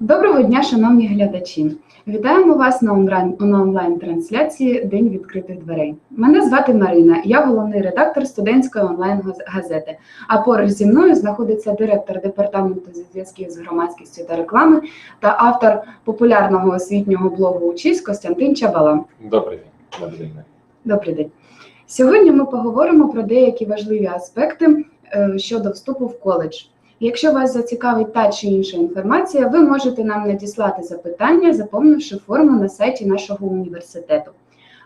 Доброго дня, шановні глядачі! Вітаємо вас на онлайн на онлайн-трансляції День відкритих дверей. Мене звати Марина, я головний редактор студентської онлайн-газети. А поруч зі мною знаходиться директор департаменту зв'язків з громадськістю та реклами та автор популярного освітнього блогу Учись Костянтин Чабала. Добрий день. Добрий день. Добрий день. Сьогодні ми поговоримо про деякі важливі аспекти е, щодо вступу в коледж. Якщо вас зацікавить та чи інша інформація, ви можете нам надіслати запитання, заповнивши форму на сайті нашого університету.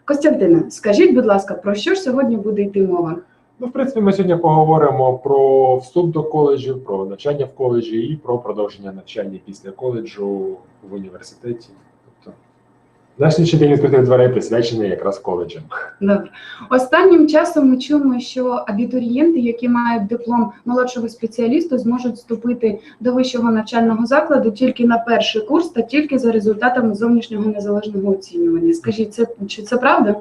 Костянтина, скажіть, будь ласка, про що ж сьогодні буде йти мова? Ну, в принципі, ми сьогодні поговоримо про вступ до коледжів, про навчання в коледжі і про продовження навчання після коледжу в університеті. Наш день відкритих дверей присвячений якраз коледжам. Добре. Останнім часом ми чуємо, що абітурієнти, які мають диплом молодшого спеціаліста, зможуть вступити до вищого навчального закладу тільки на перший курс та тільки за результатами зовнішнього незалежного оцінювання. Скажіть, це чи це правда?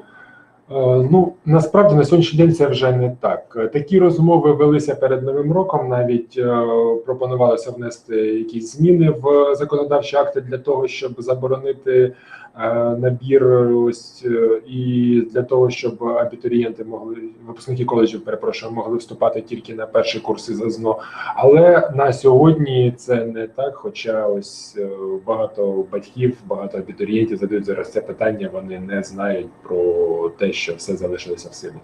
Е, Ну насправді на сьогоднішній день це вже не так. Такі розмови велися перед новим роком. Навіть е, пропонувалося внести якісь зміни в законодавчі акти для того, щоб заборонити е, набір, ось і для того, щоб абітурієнти могли випускники коледжів, перепрошую, могли вступати тільки на перші курси за ЗНО. Але на сьогодні це не так. Хоча ось багато батьків, багато абітурієнтів задають зараз це питання. Вони не знають про те, що все залишилося в силі.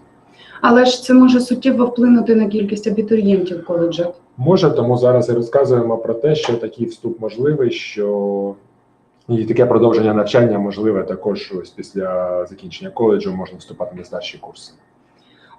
Але ж це може суттєво вплинути на кількість абітурієнтів в коледжах. Може, тому зараз і розказуємо про те, що такий вступ можливий, що і таке продовження навчання можливе також ось після закінчення коледжу можна вступати на старші курси.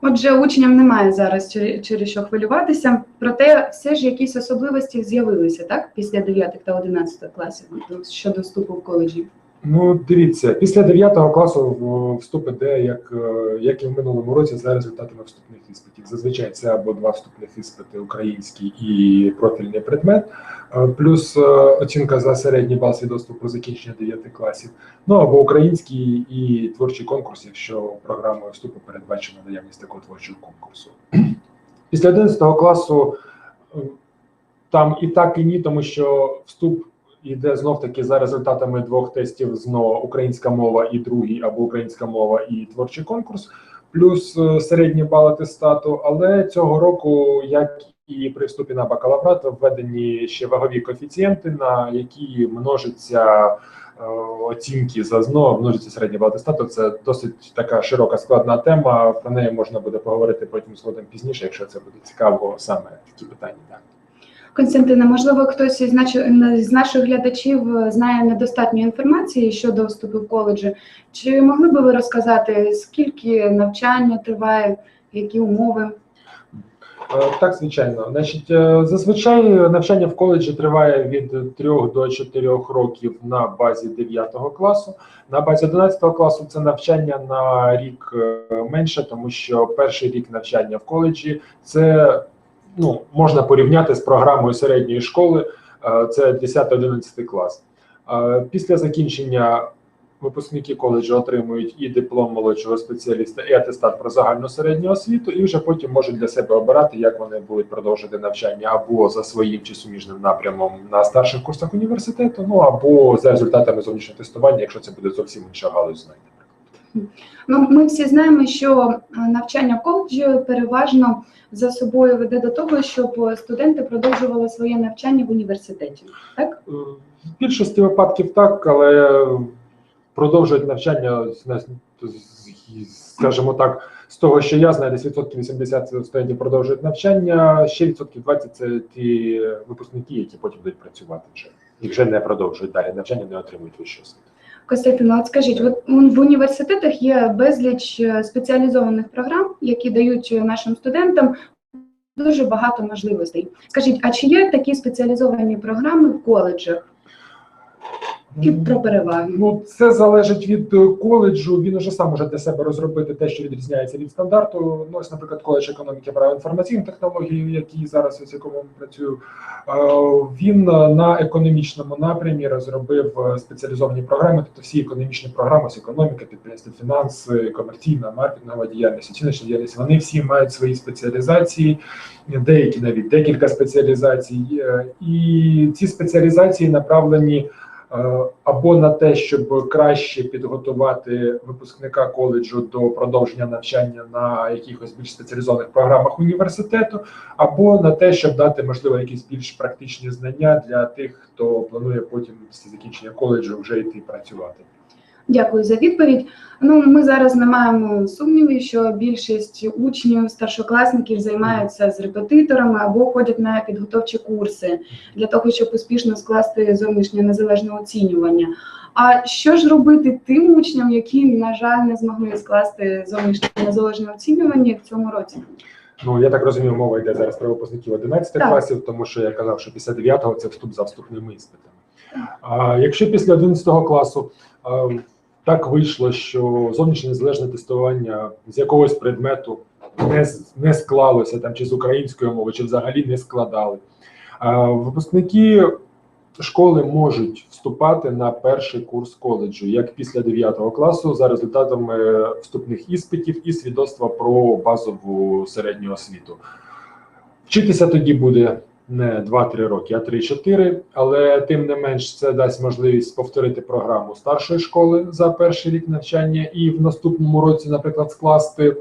Отже, учням немає зараз через що хвилюватися, проте все ж якісь особливості з'явилися так після 9 та 11 класів щодо вступу в коледжі. Ну, дивіться, після 9 класу вступ іде, як, е, як і в минулому році, за результатами вступних іспитів. Зазвичай це або два вступних іспити український і профільний предмет, е, плюс е, оцінка за середній бал свідоцтва про закінчення 9 класів. Ну або український і творчий конкурс, якщо програмою вступу передбачена наявність такого творчого конкурсу. Після 11 класу е, там і так, і ні, тому що вступ іде знов таки за результатами двох тестів ЗНО українська мова і другий, або українська мова і творчий конкурс, плюс е, середні бали атестату. Але цього року, як і при вступі на бакалаврат, введені ще вагові коефіцієнти, на які множиться е, оцінки за ЗНО, множиться середній бал атестату. Це досить така широка складна тема. Про неї можна буде поговорити потім згодом пізніше, якщо це буде цікаво, саме такі питання. Так. Константине, можливо, хтось із з наших глядачів е, знає недостатньо інформації щодо вступу в коледжі. Чи могли би ви розказати, скільки навчання триває, які умови? Е, Так, звичайно. Значить, е, зазвичай навчання в коледжі триває від 3 до 4 років на базі 9 класу. На базі 11 класу це навчання на рік менше, тому що перший рік навчання в коледжі це ну, можна порівняти з програмою середньої школи, е, це 10-11 клас. Е, Після закінчення випускники коледжу отримують і диплом молодшого спеціаліста, і атестат про загальну середню освіту, і вже потім можуть для себе обирати, як вони будуть продовжити навчання або за своїм чи суміжним напрямом на старших курсах університету, ну або за результатами зовнішнього тестування, якщо це буде зовсім інша галузь знань. Ну, ми всі знаємо, що е, навчання коледжі переважно за собою веде до того, щоб студенти продовжували своє навчання в університеті. Так? Е, В більшості випадків так, але продовжують навчання, скажімо так, з того, що я знаю, десь відсотків 80 студентів продовжують навчання, ще відсотків 20 це ті випускники, які потім будуть працювати вже. І вже не продовжують далі навчання, не отримують вищу освіту. Костянтина, от скажіть, от в університетах є безліч е, спеціалізованих програм, які дають е, нашим студентам дуже багато можливостей. Скажіть, а чи є такі спеціалізовані програми в коледжах? І про переваги. Ну, це залежить від е, коледжу. Він уже сам може для себе розробити те, що відрізняється від стандарту. Ну, ось, наприклад, коледж економіки права інформаційних технологій, який зараз ось якому працюю. е, Він е, на економічному напрямі розробив спеціалізовані програми, тобто всі економічні програми з економіка, підприємства, фінанси, комерційна, маркетингова діяльність, оціночна діяльність. Вони всі мають свої спеціалізації, деякі навіть декілька спеціалізацій. І ці спеціалізації направлені. Е, або на те, щоб краще підготувати випускника коледжу до продовження навчання на якихось більш спеціалізованих програмах університету, або на те, щоб дати можливо якісь більш практичні знання для тих, хто планує потім після закінчення коледжу вже йти працювати. Дякую за відповідь. Ну, ми зараз не маємо сумнівів, що більшість учнів, старшокласників займаються з репетиторами або ходять на підготовчі курси для того, щоб успішно скласти зовнішнє незалежне оцінювання. А що ж робити тим учням, які, на жаль, не змогли скласти зовнішнє незалежне оцінювання в цьому році? Ну я так розумію, мова йде зараз про випускників 11 Так. класів, тому що я казав, що після 9-го це вступ за вступними іспитами. А якщо після 11 класу а, так вийшло, що зовнішнє незалежне тестування з якогось предмету не, не склалося там чи з української мови, чи взагалі не складали. Випускники школи можуть вступати на перший курс коледжу, як після 9 класу, за результатами вступних іспитів і свідоцтва про базову середню освіту. Вчитися тоді буде не 2-3 роки, а 3-4, але тим не менш це дасть можливість повторити програму старшої школи за перший рік навчання і в наступному році, наприклад, скласти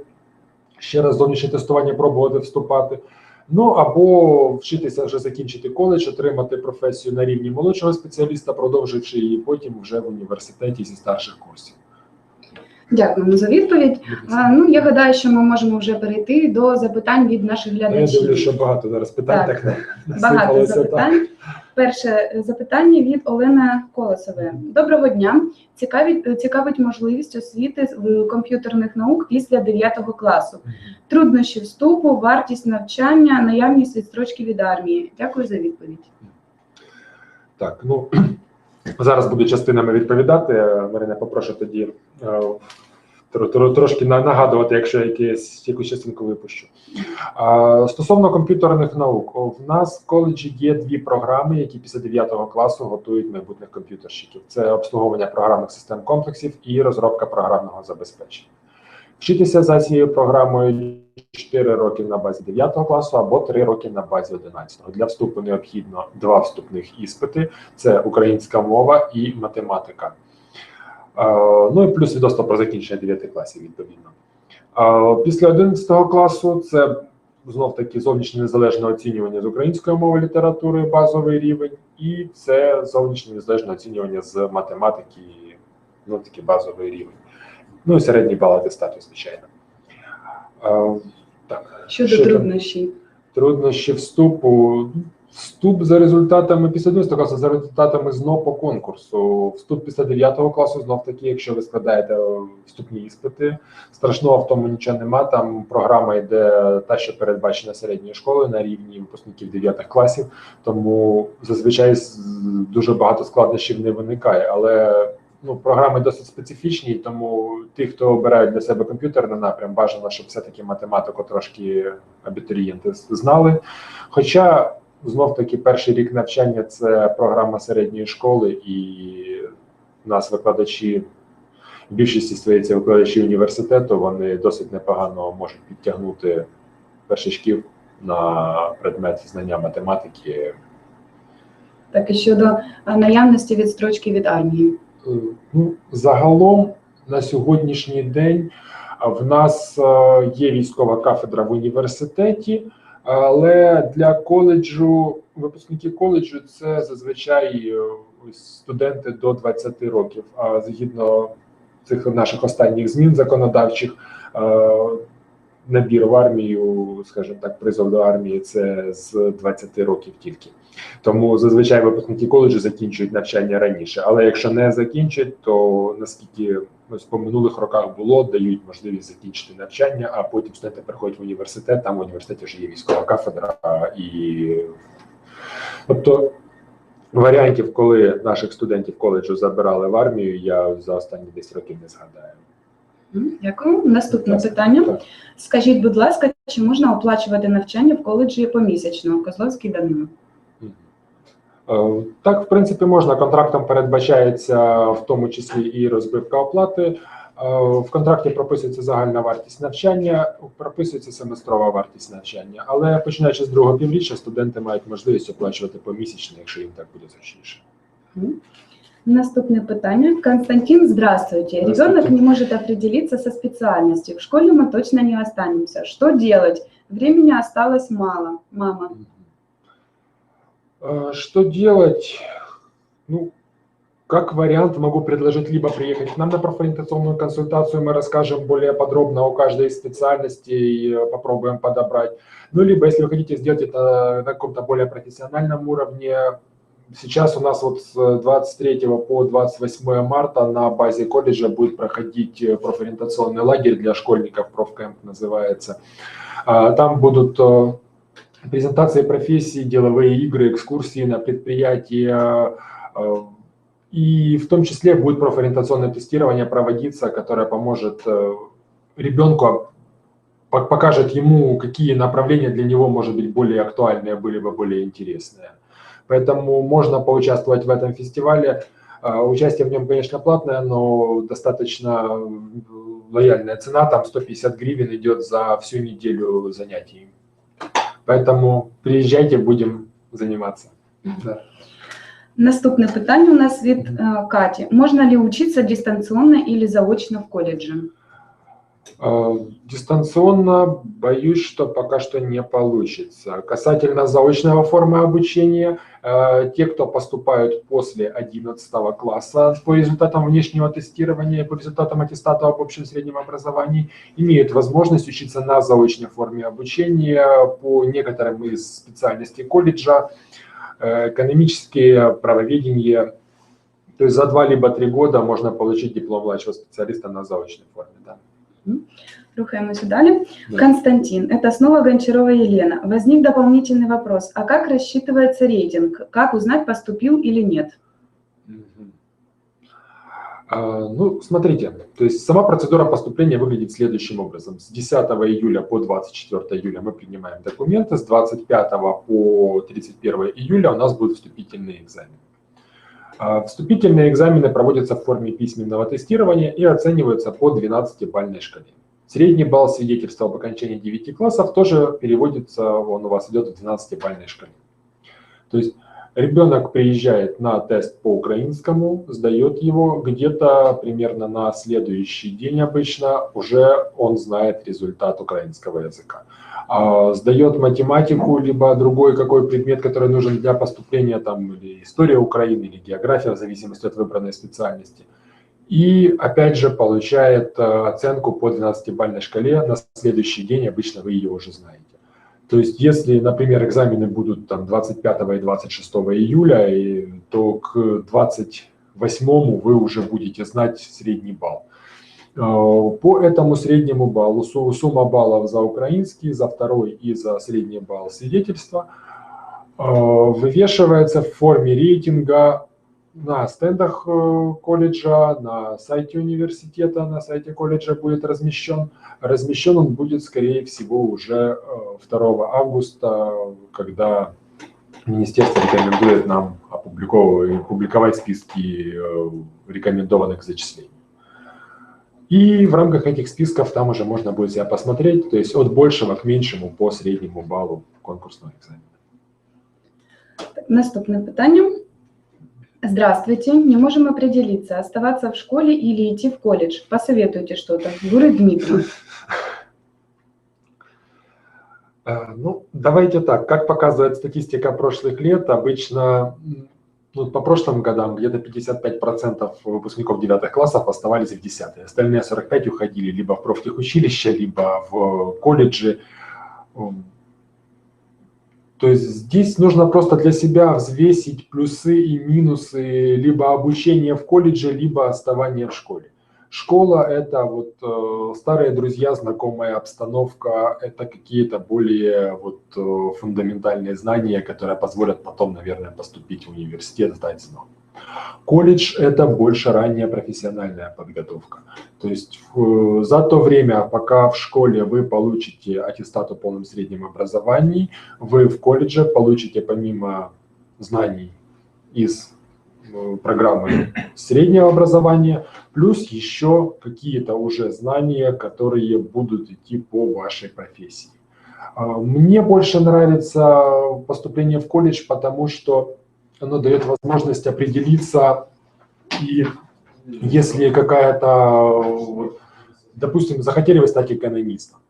ще раз зовнішнє тестування, пробувати вступати. Ну або вчитися вже закінчити коледж, отримати професію на рівні молодшого спеціаліста, продовживши її потім вже в університеті зі старших курсів. Дякуємо за відповідь. А, ну, я гадаю, що ми можемо вже перейти до запитань від наших Ну, Я глядачів. дивлюся, що багато зараз питань Так. так, Багато насипалося. Так. Перше е, запитання від Олени Колосової. Доброго дня. Цікавить, цікавить можливість освіти з комп'ютерних наук після 9 класу. Труднощі вступу, вартість навчання, наявність відстрочки від армії. Дякую за відповідь. Так, ну зараз буду частинами відповідати. Е, Марина, попрошу тоді е, тро- тро- трошки нагадувати, якщо якесь якусь частинку випущу. Стосовно комп'ютерних наук, в нас в коледжі є дві програми, які після 9 класу готують майбутніх комп'ютерщиків: це обслуговування програмних систем комплексів і розробка програмного забезпечення. Вчитися за цією програмою 4 роки на базі 9 класу або 3 роки на базі 11. Для вступу необхідно два вступних іспити: це українська мова і математика. Е, Ну і плюс відносно про закінчення 9 класів, відповідно. Е, Після 11 класу це знов таки зовнішнє незалежне оцінювання з української мови літератури, базовий рівень, і це зовнішнє незалежне оцінювання з математики, ну таки базовий рівень. Ну і середній бал атестату, звичайно. Так. Щодо Що там? труднощів. Труднощі вступу. Вступ за результатами після 11 класу, за результатами ЗНО по конкурсу. Вступ після 9 класу знов таки, якщо ви складаєте е, вступні іспити. Страшного в тому нічого нема. Там програма йде та, що передбачена середньою школою на рівні випускників 9 класів. Тому зазвичай дуже багато складнощів не виникає. Але ну, програми досить специфічні, тому ті, хто обирають для себе комп'ютерний напрям, бажано, щоб все-таки математику трошки абітурієнти знали. Хоча знов таки перший рік навчання це програма середньої школи, і нас викладачі в більшості своєї викладачі університету, вони досить непогано можуть підтягнути першачків на предмет знання математики. Так і щодо наявності відстрочки від армії. Е, Ну, загалом на сьогоднішній день в нас е, є військова кафедра в університеті, але для коледжу, випускники коледжу це зазвичай е, студенти до 20 років. А згідно цих наших останніх змін законодавчих, е, набір в армію, скажімо так, призов до армії це з 20 років тільки. Тому зазвичай випускники коледжу закінчують навчання раніше. Але якщо не закінчать, то наскільки ось по минулих роках було, дають можливість закінчити навчання, а потім студенти приходять в університет. Там в університеті вже є військова кафедра, і тобто варіантів, коли наших студентів коледжу забирали в армію, я за останні 10 років не згадаю. Дякую. Наступне питання. Скажіть, будь ласка, чи можна оплачувати навчання в коледжі помісячно? Козловський Данило. Е, Так, в принципі, можна. Контрактом передбачається в тому числі і розбивка оплати. Е, В контракті прописується загальна вартість навчання, прописується семестрова вартість навчання. Але починаючи з другого півріччя, студенти мають можливість оплачувати помісячно, якщо їм так буде зручніше. Наступне питання. Константин, здравствуйте. Ребенок не может определиться со специальностью. В школе мы точно не останемся. Что делать? Времени осталось мало. Мама. Э, Что делать? Ну, как вариант могу предложить либо приехать к нам на профориентационную консультацию, мы расскажем более подробно о каждой из специальностей, э, попробуем подобрать. Ну, либо если вы хотите сделать это на каком-то более профессиональном уровне, сейчас у нас вот с 23 по 28 марта на базе колледжа будет проходить э, профориентационный лагерь для школьников, профкэмп называется. А, Там будут э, презентации профессий, деловые игры, экскурсии на предприятия. э, И в том числе будет профориентационное тестирование проводиться, которое поможет э, ребенку, по- покажет ему, какие направления для него, может быть, более актуальные, были бы более интересные. Поэтому можно поучаствовать в этом фестивале. Э, Участие в нем, конечно, платное, но достаточно э, лояльная цена, там 150 гривен идет за всю неделю занятий. Поэтому приезжайте, будем заниматься. Да. Наступне питання у нас від е, Каті. Можна ли учиться дистанційно или заочно в коледжі? Э, Дистанционно боюсь, что пока что не получится. Касательно заочного формы обучения, э, те, кто поступают после 11 класса по результатам внешнего тестирования, по результатам аттестата об общем среднем образовании, имеют возможность учиться на заочной форме обучения по некоторым из специальностей колледжа, э, экономические, правоведение. То есть за два либо три года можно получить диплом младшего специалиста на заочной форме. Да. Рухаємося далі. Да. Константин, это снова Гончарова Елена. Возник дополнительный вопрос. А как рассчитывается рейтинг? Как узнать, поступил или нет? А, Ну, смотрите, то есть сама процедура поступления выглядит следующим образом. С 10 июля по 24 июля мы принимаем документы, с 25 по 31 июля у нас будут вступительные экзамены. А, Вступительные экзамены проводятся в форме письменного тестирования и оцениваются по 12-бальной шкале. Средний балл свидетельства об окончании 9 классов тоже переводится, он у вас идет в 12-бальной шкале. То есть Ребенок приезжает на тест по украинскому, сдает его где-то примерно на следующий день обычно, уже он знает результат украинского языка. А, Сдает математику, либо другой какой предмет, который нужен для поступления, там, или история Украины, или география, в зависимости от выбранной специальности. И опять же получает э, оценку по 12-бальной шкале на следующий день, обычно вы ее уже знаете. То есть, если, например, экзамены будут там 25 и 26 июля, то к 28 вы уже будете знать средний балл. Э, По этому среднему баллу, су- сумма баллов за украинский, за второй и за средний балл свидетельства э, вывешивается в форме рейтинга на стендах э, колледжа, на сайте университета, на сайте колледжа будет размещен. Размещен он будет, скорее всего, уже э, 2 августа, когда министерство рекомендует нам опубликовывать, публиковать списки э, рекомендованных зачислений. И в рамках этих списков там уже можно будет себя посмотреть, то есть от большего к меньшему по среднему баллу конкурсного экзамена. Наступне питання. Здравствуйте. Не можем определиться, оставаться в школе или идти в колледж. Посоветуйте что-то. Гуры Дмитрий. Э, Ну, давайте так. Как показывает статистика прошлых лет, обычно ну, по прошлым годам где-то 55% выпускников 9 классов оставались в 10 Остальные 45 уходили либо в профтехучилище, либо в колледжи. То есть здесь нужно просто для себя взвесить плюсы и минусы либо обучения в колледже, либо оставания в школе. Школа – это вот э, старые друзья, знакомая обстановка, это какие-то более вот э, фундаментальные знания, которые позволят потом, наверное, поступить в университет, сдать снова. Колледж – это больше ранняя профессиональная подготовка. То есть э, за то время, пока в школе вы получите аттестат о полном среднем образовании, вы в колледже получите помимо знаний из программы среднего образования, плюс еще какие-то уже знания, которые будут идти по вашей профессии. А, мне больше нравится поступление в колледж, потому что оно дает возможность определиться, и если какая-то, допустим, захотели вы стать экономистом,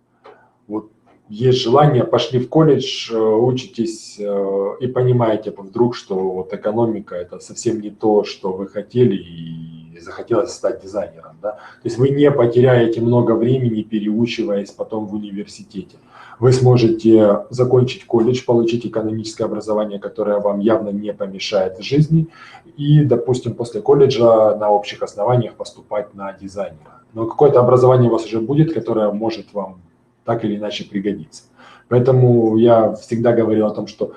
вот есть желание, пошли в колледж, э, учитесь э, и понимаете вдруг, что вот экономика – это совсем не то, что вы хотели, и захотелось стать дизайнером. Да? То есть вы не потеряете много времени, переучиваясь потом в университете. Вы сможете закончить колледж, получить экономическое образование, которое вам явно не помешает в жизни, и, допустим, после колледжа на общих основаниях поступать на дизайнера. Но какое-то образование у вас уже будет, которое может вам так или иначе пригодиться. Поэтому я всегда говорил о том, что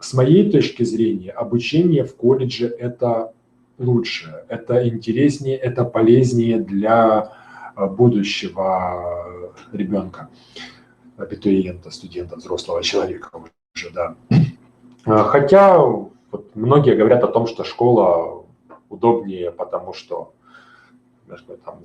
с моей точки зрения обучение в колледже – это лучше, это интереснее, это полезнее для э, будущего ребенка, абитуриента, студента, взрослого человека уже, да. Э, хотя вот многие говорят о том, что школа удобнее, потому что там,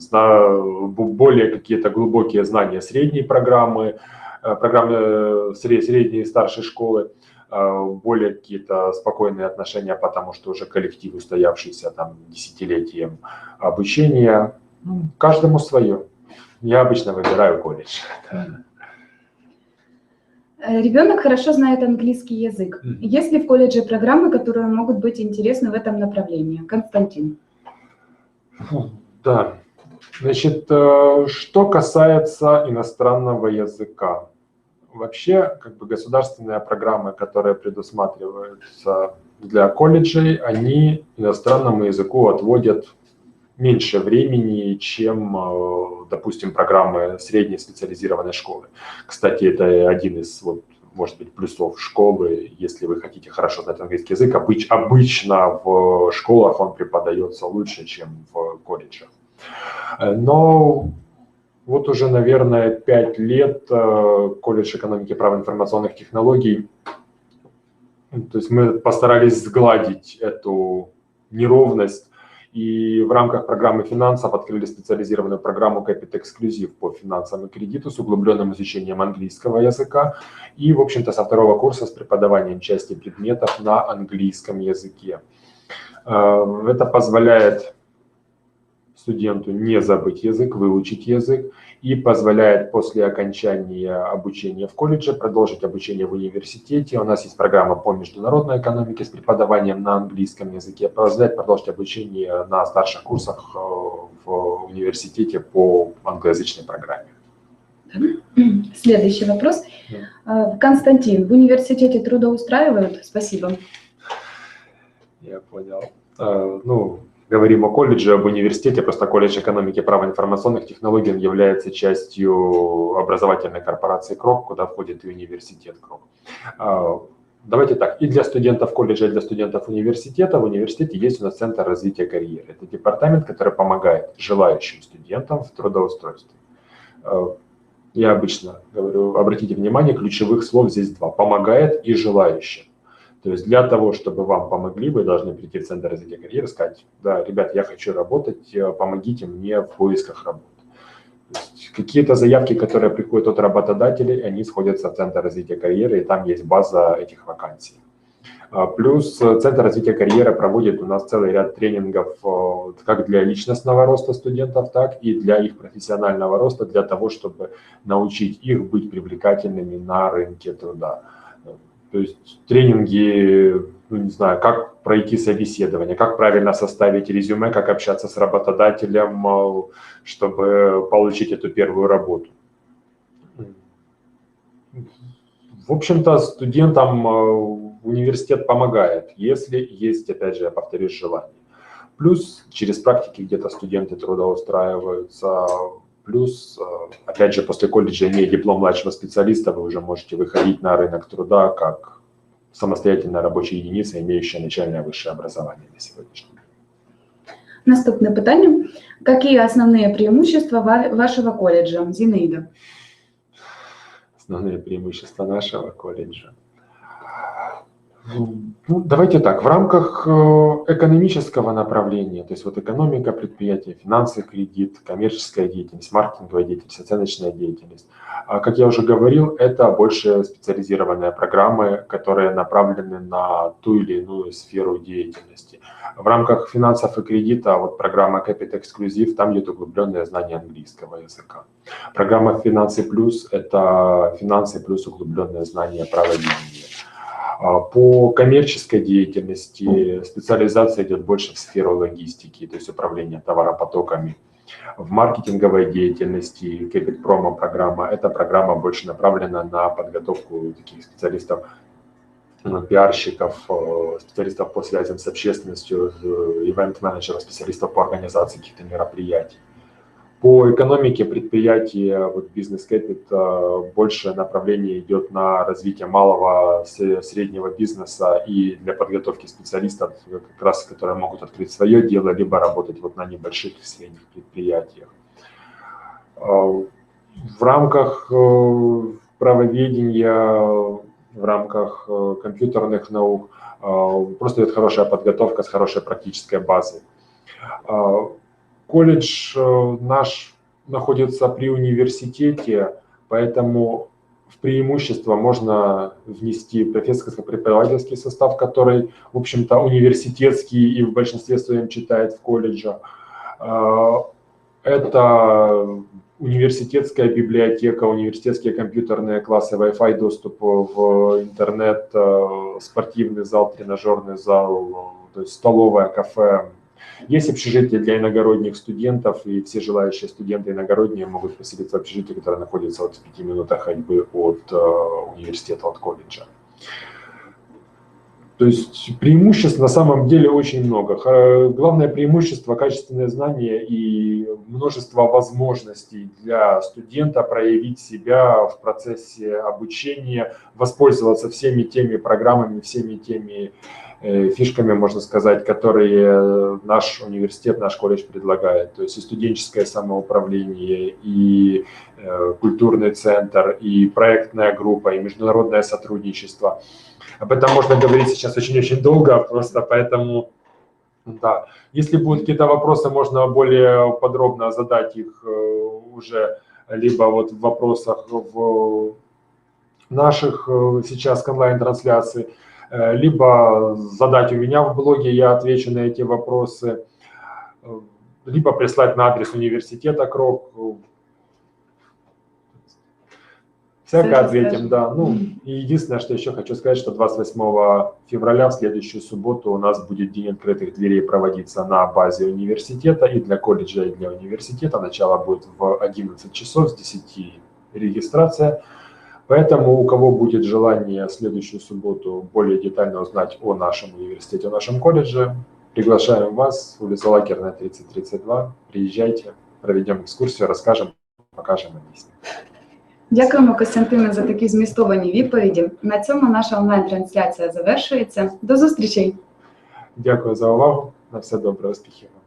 более какие-то глубокие знания средней программы, э, программы э, средней и старшей школы, э, более какие-то спокойные отношения, потому что уже коллектив, устоявшийся там десятилетием обучения. Ну, каждому свое. Я обычно выбираю колледж. Ребенок хорошо знает английский язык. Есть ли в колледже программы, которые могут быть интересны в этом направлении? Константин. Да, значит, э, что касается иностранного языка. Вообще, как бы государственные программы, которые предусматриваются для колледжей, они иностранному языку отводят меньше времени, чем, э, допустим, программы средней специализированной школы. Кстати, это один из, вот, может быть, плюсов школы, если вы хотите хорошо знать английский язык. Обыч, обычно в школах он преподается лучше, чем в колледжах. Но вот уже, наверное, пять лет э, колледж экономики права информационных технологий, то есть мы постарались сгладить эту неровность и в рамках программы финансов открыли специализированную программу Capit Exclusive по финансам и кредиту с углубленным изучением английского языка и, в общем-то, со второго курса с преподаванием части предметов на английском языке. Э, это позволяет студенту не забыть язык, выучить язык и позволяет после окончания обучения в колледже продолжить обучение в университете. У нас есть программа по международной экономике с преподаванием на английском языке, позволяет продолжить обучение на старших курсах э, в университете по англоязычной программе. Следующий вопрос. Э, Константин, в университете трудоустраивают? Спасибо. Я понял. Э, ну, говорим о колледже, об университете, просто колледж экономики права информационных технологий он является частью образовательной корпорации КРОК, куда входит и университет КРОК. А, давайте так, и для студентов колледжа, и для студентов университета, в университете есть у нас Центр развития карьеры. Это департамент, который помогает желающим студентам в трудоустройстве. А, я обычно говорю, обратите внимание, ключевых слов здесь два. Помогает и желающим. То есть для того, чтобы вам помогли, вы должны прийти в Центр развития карьеры и сказать, да, ребят, я хочу работать, э, помогите мне в поисках работы. Какие-то заявки, которые приходят от работодателей, они сходятся в Центр развития карьеры, и там есть база этих вакансий. А, плюс э, Центр развития карьеры проводит у нас целый ряд тренингов э, как для личностного роста студентов, так и для их профессионального роста, для того, чтобы научить их быть привлекательными на рынке труда. То есть тренинги, ну, не знаю, как пройти собеседование, как правильно составить резюме, как общаться с работодателем, чтобы получить эту первую работу. В общем-то, студентам университет помогает, если есть, опять же, я повторюсь, желание. Плюс через практики где-то студенты трудоустраиваются. Плюс, э, опять же, после колледжа, имея диплом младшего специалиста, вы уже можете выходить на рынок труда как самостоятельная рабочая единица, имеющая начальное высшее образование на сегодняшний день. Наступне питання. Какие основные преимущества ва- вашего колледжа? Зинаида. Основные преимущества нашего колледжа. Ну, давайте так, в рамках э, экономического направления, то есть вот экономика предприятия, финансы, кредит, коммерческая деятельность, маркетинговая деятельность, оценочная деятельность. А, Как я уже говорил, это больше специализированные программы, которые направлены на ту или иную сферу деятельности. В рамках финансов и кредита вот программа Capit Exclusive, там идет углубленное знание английского языка. Программа Финансы плюс – это финансы плюс углубленное знание правоведения. А По коммерческой деятельности специализация идет больше в сферу логистики, то есть управления товаропотоками. В маркетинговой деятельности Capit Promo программа, эта программа больше направлена на подготовку таких специалистов, ну, пиарщиков, э, специалистов по связям с общественностью, э, ивент-менеджеров, специалистов по организации каких-то мероприятий. По экономике предприятия, вот бизнес Capital, э, больше направление идет на развитие малого, среднего бизнеса и для подготовки специалистов, э, как раз, которые могут открыть свое дело, либо работать вот на небольших и средних предприятиях. Э, В рамках правоведения, в рамках компьютерных наук просто идет хорошая подготовка с хорошей практической базой. Колледж э, наш находится при университете, поэтому в преимущество можно внести профессорско-преподавательский состав, который, в общем-то, университетский и в большинстве своем читает в колледже. Э, Это университетская библиотека, университетские компьютерные классы, Wi-Fi доступ в интернет, э, спортивный зал, тренажерный зал, то есть столовая, кафе, есть общежитие для иногородних студентов, и все желающие студенты иногородние могут поселиться в общежитии, которое находится вот в пяти минутах ходьбы от э, университета, от колледжа. То есть преимуществ на самом деле очень много. Главное преимущество – качественное знание и множество возможностей для студента проявить себя в процессе обучения, воспользоваться всеми теми программами, всеми теми э, фишками, можно сказать, которые наш университет, наш колледж предлагает. То есть и студенческое самоуправление, и э, культурный центр, и проектная группа, и международное сотрудничество. Об этом можно говорить сейчас очень-очень долго, просто поэтому, да. Если будут какие-то вопросы, можно более подробно задать их э, уже либо вот в вопросах в наших э, сейчас онлайн-трансляций, э, либо задать у меня в блоге, я отвечу на эти вопросы, либо прислать на адрес университета КРОК. Всяко ответим, да. Ну, и единственное, что еще хочу сказать, что 28 февраля, в следующую субботу, у нас будет День открытых дверей проводиться на базе университета и для колледжа, и для университета. Начало будет в 11 часов, с 10 регистрация. Поэтому у кого будет желание в следующую субботу более детально узнать о нашем университете, о нашем колледже, приглашаем вас, улица Лакерная, 3032. Приезжайте, проведем экскурсию, расскажем, покажем объясним. Дякуємо, Костянтине, за такі змістовані відповіді. На цьому наша онлайн-трансляція завершується. До зустрічей! Дякую за увагу. На все добре, успіхів. вам.